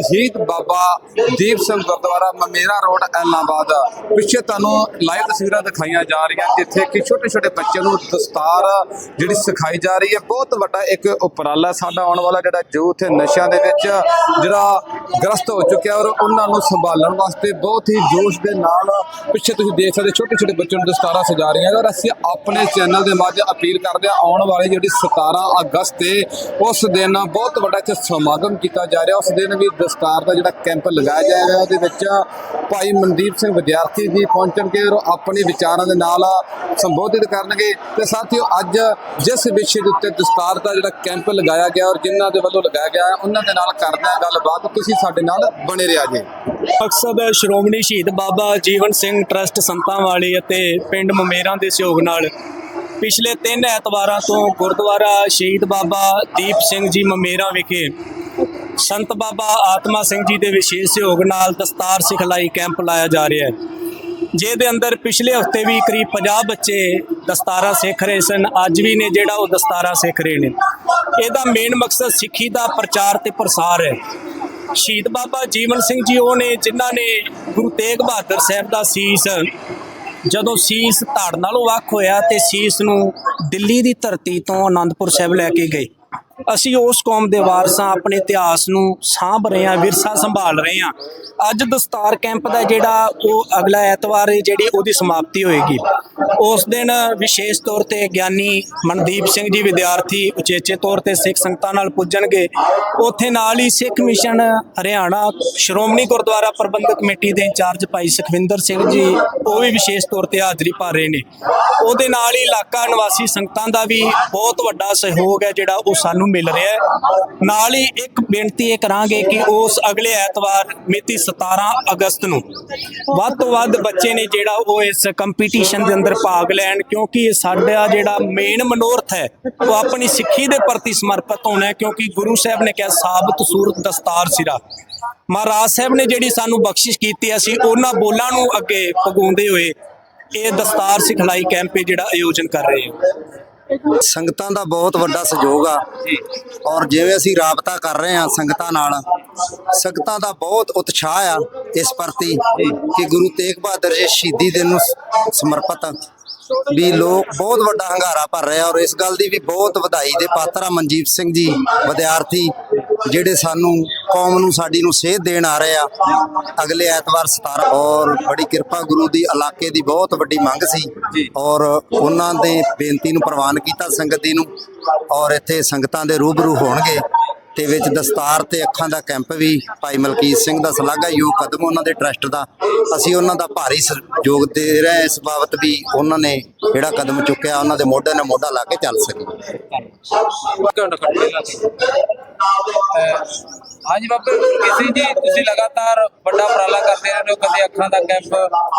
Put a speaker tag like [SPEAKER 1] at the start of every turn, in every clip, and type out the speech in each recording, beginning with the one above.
[SPEAKER 1] ਸ਼ਹੀਦ ਬਾਬਾ ਦੀਪ ਸਿੰਘ ਗੁਰਦੁਆਰਾ ਮਮੇਰਾ ਰੋਡ ਐਲਾਬਾਦ ਪਿੱਛੇ ਤੁਹਾਨੂੰ ਲਾਈਵ ਤਸਵੀਰਾਂ ਦਿਖਾਈਆਂ ਜਾ ਰਹੀਆਂ ਜਿੱਥੇ ਕਿ ਛੋਟੇ ਛੋਟੇ ਬੱਚਿਆਂ ਨੂੰ ਦਸਤਾਰ ਜਿਹੜੀ ਸਿਖਾਈ ਜਾ ਰਹੀ ਹੈ। ਬਹੁਤ ਵੱਡਾ ਇੱਕ ਉਪਰਾਲਾ ਸਾਡਾ ਆਉਣ ਵਾਲਾ ਜਿਹੜਾ ਯੂਥ ਹੈ ਨਸ਼ਿਆਂ ਦੇ ਵਿੱਚ ਜਿਹੜਾ ਗ੍ਰਸਤ ਹੋ ਚੁੱਕਿਆ ਔਰ ਉਹਨਾਂ ਨੂੰ ਸੰਭਾਲਣ ਵਾਸਤੇ ਬਹੁਤ ਹੀ ਜੋਸ਼ ਦੇ ਨਾਲ ਪਿੱਛੇ ਤੁਸੀਂ ਦੇਖ ਸਕਦੇ ਛੋਟੇ ਛੋਟੇ ਬੱਚਿਆਂ ਨੂੰ ਦਸਤਾਰਾਂ ਸਜਾ ਰਹੀਆਂ ਔਰ ਅਸੀਂ ਆਪਣੇ ਚੈਨਲ ਦੇ ਮਾਧਿਅਮ ਅਪੀਲ ਕਰਦੇ ਹਾਂ ਆਉਣ ਵਾਲੇ ਜਿਹੜੀ 17 ਅਗਸਤ ਤੇ ਉਸ ਦਿਨ ਬਹੁਤ ਵੱਡਾ ਇੱਥੇ ਸਮਾਗਮ ਕੀਤਾ ਜਾ ਰਿਹਾ। ਉਸ ਦਿਨ ਵੀ ਦਸਤਾਰ ਦਾ ਜਿਹੜਾ ਕੈਂਪ ਲਗਾਇਆ ਜਾਏਗਾ ਉਹਦੇ ਵਿੱਚ ਭਾਈ ਮਨਦੀਪ ਸਿੰਘ ਵਿਦਿਆਰਥੀ ਜੀ ਪਹੁੰਚਣਗੇ ਔਰ ਆਪਣੇ ਵਿਚਾਰਾਂ ਦੇ ਨਾਲ ਸੰਬੋਧਿਤ ਕਰਨਗੇ। ਤੇ ਸਾਥੀਓ, ਅੱਜ ਜਿਸ ਵਿਸ਼ੇ ਦੇ ਉੱਤੇ ਦਸਤਾਰ ਦਾ ਜਿਹੜਾ ਕੈਂਪ ਲਗਾਇਆ ਗਿਆ ਔਰ ਜਿਨ੍ਹਾਂ ਦੇ ਵੱਲੋਂ ਲਗਾਇਆ ਗਿਆ, ਉਹਨਾਂ ਦੇ ਨਾਲ ਕਰਦੇ ਹਾਂ ਗੱਲਬਾਤ। ਤੁਸੀਂ ਸਾਡੇ ਨਾਲ ਬਣੇ ਰਿਹਾ ਜੀ
[SPEAKER 2] ਮਕਸਦ ਸ਼੍ਰੋਮਣੀ ਸ਼ਹੀਦ ਬਾਬਾ ਜੀਵਨ ਸਿੰਘ ਟਰਸਟ ਸੰਤਾਂ ਵਾਲੀ ਅਤੇ ਪਿੰਡ ਮਮੇਰਾਂ ਦੇ ਸਹਿਯੋਗ ਨਾਲ ਪਿਛਲੇ ਤਿੰਨ ਐਤਵਾਰਾਂ ਤੋਂ ਗੁਰਦੁਆਰਾ ਸ਼ਹੀਦ ਬਾਬਾ ਦੀਪ ਸਿੰਘ ਜੀ ਮਮੇਰਾ ਵਿਖੇ ਸੰਤ ਬਾਬਾ ਆਤਮਾ ਸਿੰਘ ਜੀ ਦੇ ਵਿਸ਼ੇਸ਼ ਸਹਿਯੋਗ ਨਾਲ ਦਸਤਾਰ ਸਿਖਲਾਈ ਕੈਂਪ ਲਾਇਆ ਜਾ ਰਿਹਾ ਹੈ। ਜਿਹਦੇ ਅੰਦਰ ਪਿਛਲੇ ਹਫ਼ਤੇ ਵੀ ਕਰੀਬ 50 ਬੱਚੇ ਦਸਤਾਰਾਂ ਸਿੱਖ ਰਹੇ ਸਨ। ਅੱਜ ਵੀ ਨੇ ਜਿਹੜਾ ਉਹ ਦਸਤਾਰਾਂ ਸਿੱਖ ਰਹੇ ਨੇ। ਇਹਦਾ ਮੇਨ ਮਕਸਦ ਸਿੱਖੀ ਦਾ ਪ੍ਰਚਾਰ ਤੇ ਪ੍ਰਸਾਰ ਹੈ। ਸ਼ਹੀਦ ਬਾਬਾ ਜੀਵਨ ਸਿੰਘ ਜੀ ਉਹ ਨੇ, ਜਿਨ੍ਹਾਂ ਨੇ ਗੁਰੂ ਤੇਗ ਬਹਾਦਰ ਸਾਹਿਬ ਦਾ ਸੀਸ ਜਦੋਂ ਸੀਸ ਧੜ ਨਾਲੋਂ ਵੱਖ ਹੋਇਆ ਤੇ ਸੀਸ ਨੂੰ ਦਿੱਲੀ ਦੀ ਧਰਤੀ ਤੋਂ ਆਨੰਦਪੁਰ ਸਾਹਿਬ ਲੈ ਕੇ ਗਏ। ਅਸੀਂ ਉਸ ਕੌਮ ਦੇ ਵਾਰਸਾਂ ਆਪਣੇ ਇਤਿਹਾਸ ਨੂੰ ਸਾਂਭ ਰਹੇ ਹਾਂ, ਵਿਰਸਾ ਸੰਭਾਲ ਰਹੇ ਹਾਂ। ਅੱਜ ਦਸਤਾਰ ਕੈਂਪ ਦਾ ਜਿਹੜਾ ਉਹ ਅਗਲਾ ਐਤਵਾਰ ਜਿਹੜੀ ਉਹਦੀ ਸਮਾਪਤੀ ਹੋਏਗੀ। ਉਸ ਦਿਨ ਵਿਸ਼ੇਸ਼ ਤੌਰ ਤੇ ਗਿਆਨੀ ਮਨਦੀਪ ਸਿੰਘ ਜੀ ਵਿਦਿਆਰਥੀ ਉਚੇਚੇ ਤੌਰ ਤੇ ਸਿੱਖ ਸੰਗਤਾਂ ਨਾਲ ਪੁੱਜਣਗੇ। ਉੱਥੇ ਨਾਲ ਹੀ ਸਿੱਖ ਮਿਸ਼ਨ ਹਰਿਆਣਾ, ਸ਼੍ਰੋਮਣੀ ਗੁਰਦੁਆਰਾ ਪ੍ਰਬੰਧਕ ਕਮੇਟੀ ਦੇ ਇੰਚਾਰਜ ਭਾਈ ਸੁਖਵਿੰਦਰ ਸਿੰਘ ਜੀ, ਉਹ ਵੀ ਵਿਸ਼ੇਸ਼ ਤੌਰ ਤੇ ਹਾਜ਼ਰੀ ਭਰ ਰਹੇ ਨੇ। ਉਹਦੇ ਨਾਲ ਹੀ ਇਲਾਕਾ ਨਿਵਾਸੀ ਸੰਗਤਾਂ ਦਾ ਵੀ ਬਹੁਤ ਵੱਡਾ ਸਹਿਯੋਗ ਹੈ, ਜਿਹੜਾ ਉਹ ਸਾਨੂੰ ਮਿਲ ਰਿਹਾ ਹੈ। ਨਾਲ ਹੀ ਇੱਕ ਬੇਨਤੀ ਇਹ ਕਰਾਂਗੇ ਕਿ ਉਸ ਅਗਲੇ ਐਤਵਾਰ, ਮਿਤੀ 17 ਅਗਸਤ ਨੂੰ ਵੱਧ ਤੋਂ ਵੱਧ ਬੱਚੇ ਨੇ ਜਿਹੜਾ ਉਹ ਇਸ ਕੰਪੀਟੀਸ਼ਨ ਦੇ ਅੰਦਰ ਭਾਗ ਲੈਣ, ਕਿਉਂਕਿ ਇਹ ਸਾਡਾ ਜਿਹੜਾ ਮੇਨ ਮਨੋਰਥ ਹੈ, ਉਹ ਆਪਣੀ ਸਿੱਖੀ ਦੇ ਪ੍ਰਤੀ ਸਮਰਪਿਤ ਹੋਣਾ ਕਿਉਂਕਿ ਗੁਰੂ ਸਾਹਿਬ ਨੇ ਕਿਹਾ, ਸਾਬਤ ਸੂਰਤ ਦਸਤਾਰ ਸਿਰਾ। ਮਹਾਰਾਜ ਸਾਹਿਬ ਨੇ ਜਿਹੜੀ ਸਾਨੂੰ ਬਖਸ਼ਿਸ਼ ਕੀਤੀ, ਅਸੀਂ ਉਹਨਾਂ ਬੋਲਾਂ ਨੂੰ ਅੱਗੇ ਪਗਾਉਂਦੇ ਹੋਏ ਇਹ ਦਸਤਾਰ ਸਿਖਲਾਈ ਕੈਂਪ ਜਿਹੜਾ ਆਯੋਜਨ ਕਰ ਰਹੇ ਹਾਂ।
[SPEAKER 3] ਸੰਗਤਾਂ ਦਾ ਬਹੁਤ ਵੱਡਾ ਸਹਿਯੋਗ ਆ। ਔਰ ਜਿਵੇਂ ਅਸੀਂ ਰਾਬਤਾ ਕਰ ਰਹੇ ਹਾਂ ਸੰਗਤਾਂ ਨਾਲ, ਸੰਗਤਾਂ ਦਾ ਬਹੁਤ ਉਤਸ਼ਾਹ ਆ ਇਸ ਪ੍ਰਤੀ ਕਿ ਗੁਰੂ ਤੇਗ ਬਹਾਦਰ ਜੀ ਸ਼ਹੀਦੀ ਦਿਨ ਨੂੰ ਸਮਰਪਿਤ ਵੀ ਲੋਕ ਬਹੁਤ ਵੱਡਾ ਹੰਗਾਰਾ ਭਰ ਰਹੇ ਆ ਔਰ ਇਸ ਗੱਲ ਦੀ ਵੀ ਬਹੁਤ ਵਧਾਈ ਦੇ ਪਾਤਰ ਆ ਮਨਜੀਤ ਸਿੰਘ ਜੀ ਵਿਦਿਆਰਥੀ ਜਿਹੜੇ ਸਾਨੂੰ ਕੌਮ ਨੂੰ ਸਾਡੀ ਨੂੰ ਸੇਧ ਦੇਣ ਆ ਰਹੇ ਆ। ਅਗਲੇ ਐਤਵਾਰ 17 ਔਰ ਬੜੀ ਕਿਰਪਾ ਗੁਰੂ ਦੀ ਇਲਾਕੇ ਦੀ ਬਹੁਤ ਵੱਡੀ ਮੰਗ ਸੀ। ਔਰ ਉਹਨਾਂ ਦੇ ਬੇਨਤੀ ਨੂੰ ਪ੍ਰਵਾਨ ਕੀਤਾ ਸੰਗਤ ਦੀ ਨੂੰ ਔਰ ਇੱਥੇ ਸੰਗਤਾਂ ਦੇ ਰੂਬਰੂ ਹੋਣਗੇ। ਤੇ ਵਿੱਚ ਦਸਤਾਰ ਤੇ ਅੱਖਾਂ ਦਾ ਕੈਂਪ ਵੀ ਭਾਈ ਮਲਕੀਤ ਸਿੰਘ ਦਾ ਸ਼ਲਾਘਾਯੋਗ ਕਦਮ ਉਹਨਾਂ ਦੇ ਟਰਸਟ ਦਾ। ਅਸੀਂ ਉਹਨਾਂ ਦਾ ਭਾਰੀ ਸਹਿਯੋਗ ਦੇ ਰਹੇ ਹਾਂ ਇਸ ਬਾਬਤ ਵੀ ਉਹਨਾਂ ਨੇ ਜਿਹੜਾ ਕਦਮ ਚੁੱਕਿਆ ਉਹਨਾਂ ਦੇ ਮੋਢੇ ਨਾਲ ਮੋਢਾ ਲਾ ਕੇ ਚੱਲ ਸਕੇ।
[SPEAKER 4] ਹਾਂਜੀ ਬਾਬਾ ਕਿਸੇ ਜੀ ਤੁਸੀਂ ਲਗਾਤਾਰ ਵੱਡਾ ਉਪਰਾਲਾ ਕਰਦੇ ਰਹੇ ਹੋ ਕਦੇ ਅੱਖਾਂ ਦਾ ਕੈਂਪ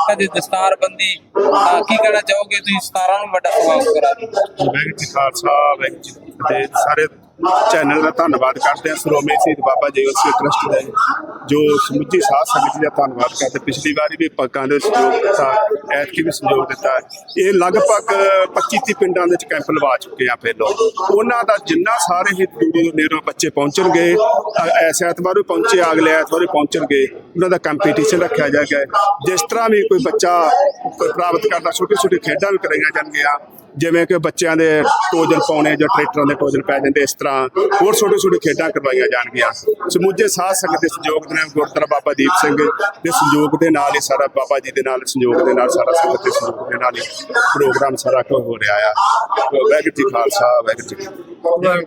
[SPEAKER 4] ਕਦੇ ਦਸਤਾਰ ਬੰਦੀ ਕੀ ਕਹਿਣਾ ਚਾਹੋਗੇ ਤੁਸੀਂ 17 ਨੂੰ ਵੱਡਾ ਸਮਾਗਮ ਕਰਾ ਰਹੇ ਹੋ
[SPEAKER 5] ਕਾ ਖਾਲਸਾ ਕੀ ਫਤਿਹ। ਸਾਰੇ ਚੈਨਲ ਦਾ ਧੰਨਵਾਦ ਕਰਦੇ ਹਾਂ। ਸ਼੍ਰੋਮਣੀ ਸ਼ਹੀਦ ਬਾਬਾ ਜੀਵਨ ਸਿੰਘ ਟਰਸਟ ਦੇ ਜੋ ਸਮੁੱਚੀ ਸਾਧ ਸੰਗਤ ਦਾ ਧੰਨਵਾਦ ਕਰਦੇ ਪਿਛਲੀ ਵਾਰੀ ਵੀ ਪੱਗਾਂ ਦੇ ਸਹਿਯੋਗ ਦਿੱਤਾ ਐਤਕੀ ਵੀ ਸਹਿਯੋਗ ਦਿੱਤਾ ਇਹ ਲਗਭਗ 25 30 ਪਿੰਡਾਂ ਦੇ ਵਿੱਚ ਕੈਂਪ ਲਵਾ ਚੁੱਕੇ ਆ ਪਹਿਲੋਂ। ਉਹਨਾਂ ਦਾ ਜਿੰਨਾ ਸਾਰੇ ਹੀ ਦੂਰੋਂ ਨੇੜੋਂ ਬੱਚੇ ਪਹੁੰਚਣਗੇ, ਅ- ਐਸ ਐਤਵਾਰ ਵੀ ਪਹੁੰਚੇ, ਅਗਲੇ ਐਤਵਾਰ ਵੀ ਪਹੁੰਚਣਗੇ। ਉਹਨਾਂ ਦਾ ਕੰਪੀਟੀਸ਼ਨ ਰੱਖਿਆ ਜਾਏਗਾ। ਜਿਸ ਤਰ੍ਹਾਂ ਵੀ ਕੋਈ ਬੱਚਾ ਪ੍ਰਾਪਤ ਕਰਦਾ ਛੋਟੇ ਛੋਟੇ ਖੇਡਾਂ ਵੀ ਕਰਾਈਆਂ ਜਾਣਗੀਆਂ। ਜਿਵੇਂ ਕਿ ਬੱਚਿਆਂ ਦੇ ਟੋਜਨ ਪਾਉਣੇ ਜਾਂ ਟਰੈਕਟਰਾਂ ਦੇ ਟੋਜਨ ਪੈ ਜਾਂਦੇ, ਇਸ ਤਰ੍ਹਾਂ ਹੋਰ ਛੋਟੇ ਛੋਟੇ ਖੇਡਾਂ ਕਰਵਾਈਆਂ ਜਾਣਗੀਆਂ। ਸਮੁੱਚੇ ਸਾਧ ਸੰਗਤ ਦੇ ਸਹਿਯੋਗ ਦੇ ਨਾਲ ਗੁਰਦੁਆਰਾ ਬਾਬਾ ਦੀਪ ਸਿੰਘ ਦੇ ਸਹਿਯੋਗ ਦੇ ਨਾਲ ਹੀ ਸਾਰਾ ਬਾਬਾ ਜੀ ਦੇ ਨਾਲ ਸਹਿਯੋਗ ਦੇ ਨਾਲ ਸਾਰਾ ਸੰਗਤ ਦੇ ਸਹਿਯੋਗ ਦੇ ਨਾਲ ਹੀ ਪ੍ਰੋਗਰਾਮ ਸਾਰਾ ਹੋ ਰਿਹਾ ਆ। ਵਾਹਿਗੁਰੂ ਜੀ ਖਾਲਸਾ, ਵਾਹਿਗੁਰੂ ਜੀ